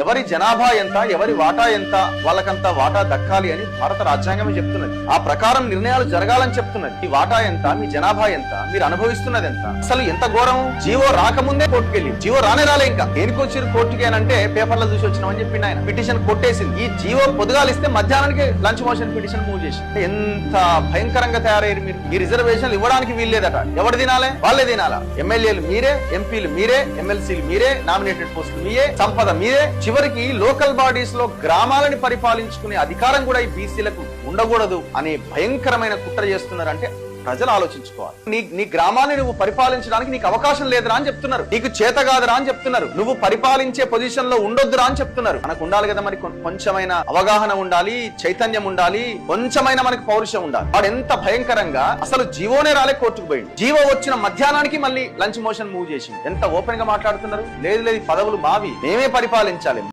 ఎవరి జనాభా ఎంత ఎవరి వాటా ఎంత వాళ్ళకంత వాటా దక్కాలి అని భారత రాజ్యాంగమే చెప్తున్నది. ఆ ప్రకారం నిర్ణయాలు జరగాలని చెప్తున్నది. ఈ వాటా ఎంత మీ జనాభా ఎంత మీరు అనుభవిస్తున్నది ఎంత? అసలు ఎంత ఘోరం? జీవో రాకముందే కోర్టుకెళ్ళి జీవో రానే రాలే ఇంకా. దేనికి వచ్చారు కోర్టుకి అంటే పేపర్లో చూసి వచ్చినామని చెప్పి ఆయన. పిటిషన్ కొట్టేసింది. ఈ జీవో పొద్దుగాలిస్తే మధ్యాహ్నానికి లంచ్ మోషన్ పిటిషన్ మూవ్ చేసి ఎంత భయంకరంగా తయారయ్యారు మీరు? ఈ రిజర్వేషన్లు ఇవ్వడానికి వీల్లేదట. ఎవరు తినాలే? వాళ్ళే తినాలా? ఎమ్మెల్యేలు మీరే ఎంపీలు మీరే ఎమ్మెల్సీలు మీరే నామినేటెడ్ పోస్టులు మీరే సంపద మీరే చివరికి లోకల్ బాడీస్లో గ్రామాలని పరిపాలించుకునే అధికారం కూడా ఈ బీసీలకు ఉండకూడదు అనే భయంకరమైన కుట్ర చేస్తున్నారంటే ప్రజలు ఆలోచించుకోవాలి. నీ నీ గ్రామాన్ని నువ్వు పరిపాలించడానికి నీకు అవకాశం లేదురా అని చెప్తున్నారు. నీకు చేత కాదురా అని చెప్తున్నారు. నువ్వు పరిపాలించే పొజిషన్లో ఉండొద్దురా అని చెప్తున్నారు. మనకు ఉండాలి కదా మరి కొంచెమైన అవగాహన ఉండాలి చైతన్యం ఉండాలి కొంచెమైన మనకు పౌరుషం ఉండాలి. వాడు ఎంత భయంకరంగా అసలు జీవోనే రాలే కోర్టుకు పోయింది జీవో వచ్చిన మధ్యాహ్నానికి మళ్ళీ లంచ్ మోషన్ మూవ్ చేసింది ఎంత ఓపెన్గా మాట్లాడుతున్నారు? లేదు లేదు పదవులు మావి. మేమే పరిపాలించాలి.